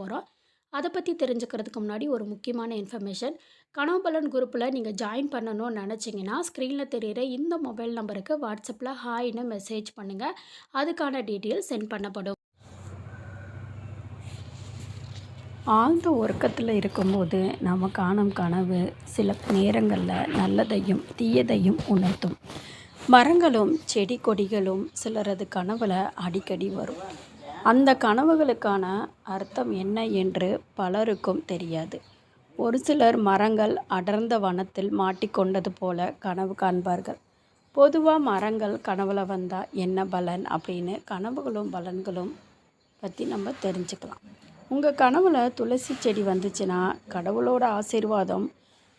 போகிறோம் அதை பற்றி தெரிஞ்சுக்கிறதுக்கு முன்னாடி ஒரு முக்கியமான இன்ஃபர்மேஷன் கனவுபலன் குரூப்பில் நீங்கள் ஜாயின் பண்ணணும்னு நினச்சிங்கன்னா ஸ்க்ரீனில் தெரிகிற இந்த மொபைல் நம்பருக்கு வாட்ஸ்அப்பில் ஹாய்னு மெசேஜ் பண்ணுங்கள் அதுக்கான டீட்டெயில் சென்ட் பண்ணப்படும். ஆழ்ந்த உறக்கத்தில் இருக்கும்போது நம்ம காணும் கனவு சில நேரங்களில் நல்லதையும் தீயதையும் உணர்த்தும். மரங்களும் செடி கொடிகளும் சிலரது கனவில் அடிக்கடி வரும். அந்த கனவுகளுக்கான அர்த்தம் என்ன என்று பலருக்கும் தெரியாது. ஒரு சிலர் மரங்கள் அடர்ந்த வனத்தில் மாட்டிக்கொண்டது போல கனவு காண்பார்கள். பொதுவாக மரங்கள் கனவுல வந்தால் என்ன பலன் அப்படின்னு கனவுகளும் பலன்களும் பற்றி நம்ம தெரிஞ்சுக்கலாம். உங்கள் கனவுல துளசி செடி வந்துச்சுன்னா கடவுளோட ஆசீர்வாதம்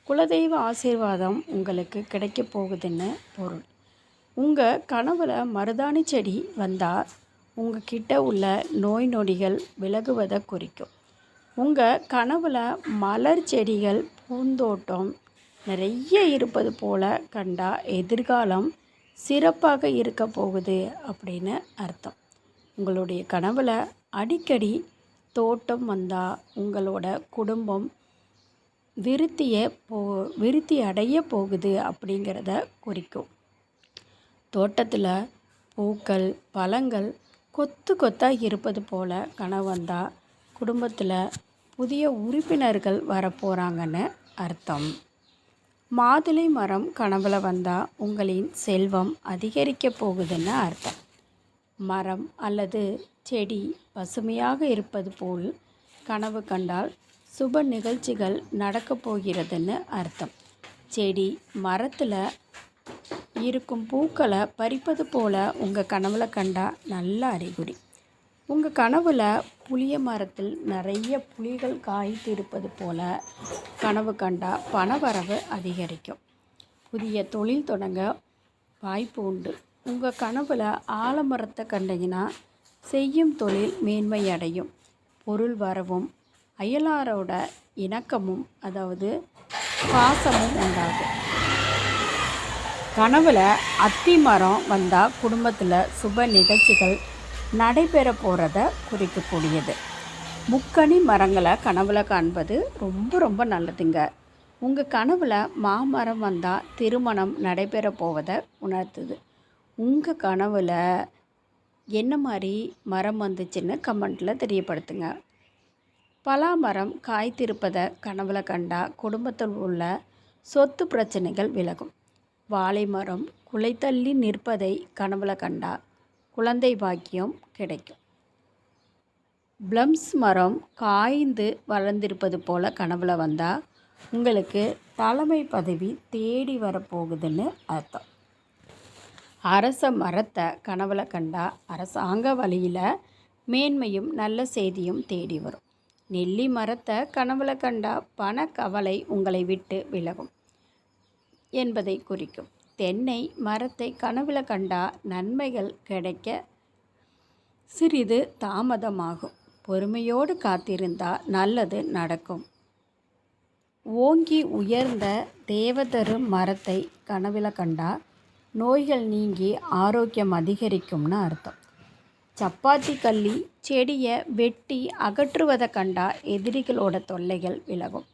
குலதெய்வ ஆசீர்வாதம் உங்களுக்கு கிடைக்க போகுதுன்னு பொருள். உங்கள் கனவுல மருதாணி செடி வந்தால் உங்கள் கிட்ட உள்ள நோய் நொடிகள் விலகுவதை குறிக்கும். உங்கள் கனவில் மலர் செடிகள் பூந்தோட்டம் நிறைய இருப்பது போல கண்டா எதிர்காலம் சிறப்பாக இருக்க போகுது அப்படின்னு அர்த்தம். உங்களுடைய கனவில் அடிக்கடி தோட்டம் வந்தால் உங்களோட குடும்பம் விருத்தியை போ விருத்தி அடைய போகுது அப்படிங்கிறத குறிக்கும். தோட்டத்தில் பூக்கள் பழங்கள் கொத்து கொத்தாக இருப்பது போல் கனவு வந்தால் குடும்பத்தில் புதிய உறுப்பினர்கள் வரப்போகிறாங்கன்னு அர்த்தம். மாதுளை மரம் கனவுல வந்தால் உங்களின் செல்வம் அதிகரிக்க போகுதுன்னு அர்த்தம். மரம் அல்லது செடி பசுமையாக இருப்பது போல் கனவு கண்டால் சுப நிகழ்ச்சிகள் நடக்கப் போகிறதுன்னு அர்த்தம். செடி மரத்தில் இருக்கும் பூக்களை பறிப்பது போல் உங்கள் கனவுல கண்டா நல்ல அறிகுறி. உங்கள் கனவில் புளிய மரத்தில் நிறைய புலிகள் காய்த்து இருப்பது போல் கனவு கண்டா பணவரவு அதிகரிக்கும். புதிய தொழில் தொடங்க வாய்ப்பு உண்டு. உங்கள் கனவில் ஆலமரத்தை கண்டீங்கன்னா செய்யும் தொழில் மேன்மை அடையும். பொருள் வரவும் அயலாரோட இணக்கமும் அதாவது பாசமும் உண்டாகும். கனவில் அத்தி மரம் வந்தால் குடும்பத்தில் சுப நிகழ்ச்சிகள் நடைபெற போகிறத குறிக்கக்கூடியது. முக்கணி மரங்களை கனவில் காண்பது ரொம்ப ரொம்ப நல்லதுங்க. உங்கள் கனவில் மாமரம் வந்தால் திருமணம் நடைபெற போவதை உணர்த்துது. உங்கள் கனவில் என்ன மாதிரி மரம் வந்துச்சுன்னு கமெண்ட்டில் தெரியப்படுத்துங்க. பலாமரம் காய்த்திருப்பதை கனவில் கண்டா குடும்பத்தில் உள்ள சொத்து பிரச்சனைகள் விலகும். வாழை மரம் குலைத்தள்ளி நிற்பதை கனவுல கண்டா குழந்தை பாக்கியம் கிடைக்கும். ப்ளம்ஸ் மரம் காய்ந்து வளர்ந்திருப்பது போல் கனவுல வந்தால் உங்களுக்கு தலைமை பதவி தேடி வரப்போகுதுன்னு அர்த்தம். அரச மரத்தை கனவுல கண்டா அரசாங்க வழியில் மேன்மையும் நல்ல செய்தியும் தேடி வரும். நெல்லி மரத்தை கனவுல கண்டா பண கவலை உங்களை விட்டு விலகும். என்பதை குறிக்கும். தென்னை மரத்தை கனவில் கண்டா நன்மைகள் கிடைக்க சிறிது தாமதமாகும். பொறுமையோடு காத்திருந்தா நல்லது நடக்கும். ஓங்கி உயர்ந்த தேவதரு மரத்தை கனவில் கண்டா நோய்கள் நீங்கி ஆரோக்கியம் அதிகரிக்கும்னு அர்த்தம். சப்பாத்தி கள்ளி செடியை வெட்டி அகற்றுவதை கண்டா எதிரிகளோட தொல்லைகள் விலகும்.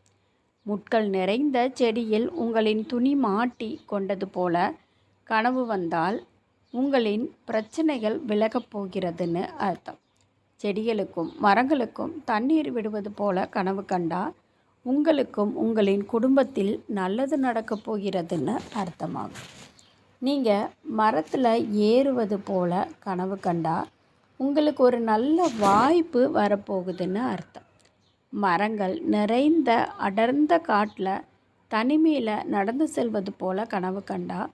முட்கள் நிறைந்த செடியில் உங்களின் துணி மாட்டி கொண்டது போல கனவு வந்தால் உங்களின் பிரச்சனைகள் விலகப் போகிறதுன்னு அர்த்தம். செடிகளுக்கும் மரங்களுக்கும் தண்ணீர் விடுவது போல கனவு கண்டா உங்களுக்கும் உங்களின் குடும்பத்தில் நல்லது நடக்கப் போகிறதுன்னு அர்த்தமாகும். நீங்கள் மரத்தில் ஏறுவது போல கனவு கண்டா உங்களுக்கு ஒரு நல்ல வாய்ப்பு வரப்போகுதுன்னு அர்த்தம். மரங்கள் நிறைந்த அடர்ந்த காட்டில் தனிமையில் நடந்து செல்வது போல கனவு கண்டா?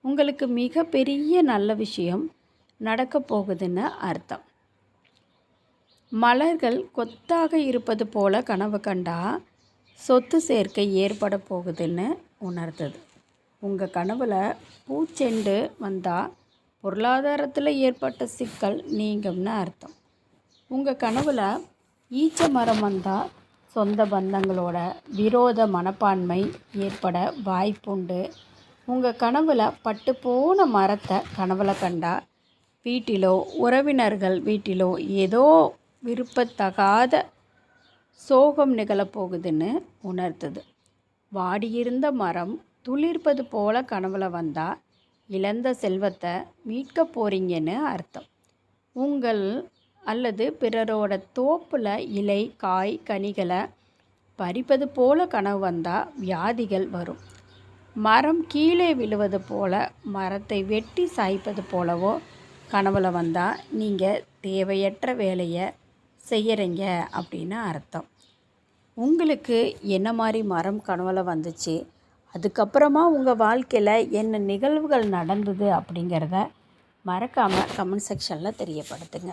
உங்களுக்கு மிகப்பெரிய நல்ல விஷயம் நடக்க போகுதுன்னு அர்த்தம். மலர்கள் கொத்தாக இருப்பது போல கனவு கண்டா? சொத்து சேர்க்கை ஏற்பட போகுதுன்னு உணர்ந்தது. உங்கள் கனவில் பூச்செண்டு வந்தால் பொருளாதாரத்தில் ஏற்பட்ட சிக்கல் நீங்கும்னு அர்த்தம். உங்கள் கனவில் ஈச்ச மரம் வந்தால் சொந்த பந்தங்களோட விரோத மனப்பான்மை ஏற்பட வாய்ப்புண்டு. உங்கள் கனவில் பட்டு போன மரத்தை கனவுல கண்டா வீட்டிலோ உறவினர்கள் வீட்டிலோ ஏதோ விருப்பத்தகாத சோகம் நிகழப்போகுதுன்னு உணர்த்துது வாடியிருந்த மரம் துளிர்ப்பது போல கனவுல வந்தால் இழந்த செல்வத்தை மீட்க போறீங்கன்னு அர்த்தம். உங்கள் அல்லது பிறரோட தோப்புல இலை காய் கனிகளை பறிப்பது போல கனவு வந்தால் வியாதிகள் வரும். மரம் கீழே விழுவது போல மரத்தை வெட்டி சாய்ப்பது போலவோ கனவுல வந்தால் நீங்கள் தேவையற்ற வேலையை செய்கிறீங்க அப்படின்னு அர்த்தம். உங்களுக்கு என்ன மாதிரி மரம் கனவுல வந்துச்சு? அதுக்கப்புறமா உங்கள் வாழ்க்கையில் என்ன நிகழ்வுகள் நடந்தது அப்படிங்கிறத மறக்காமல் கமெண்ட் செக்ஷனில் தெரியப்படுத்துங்க.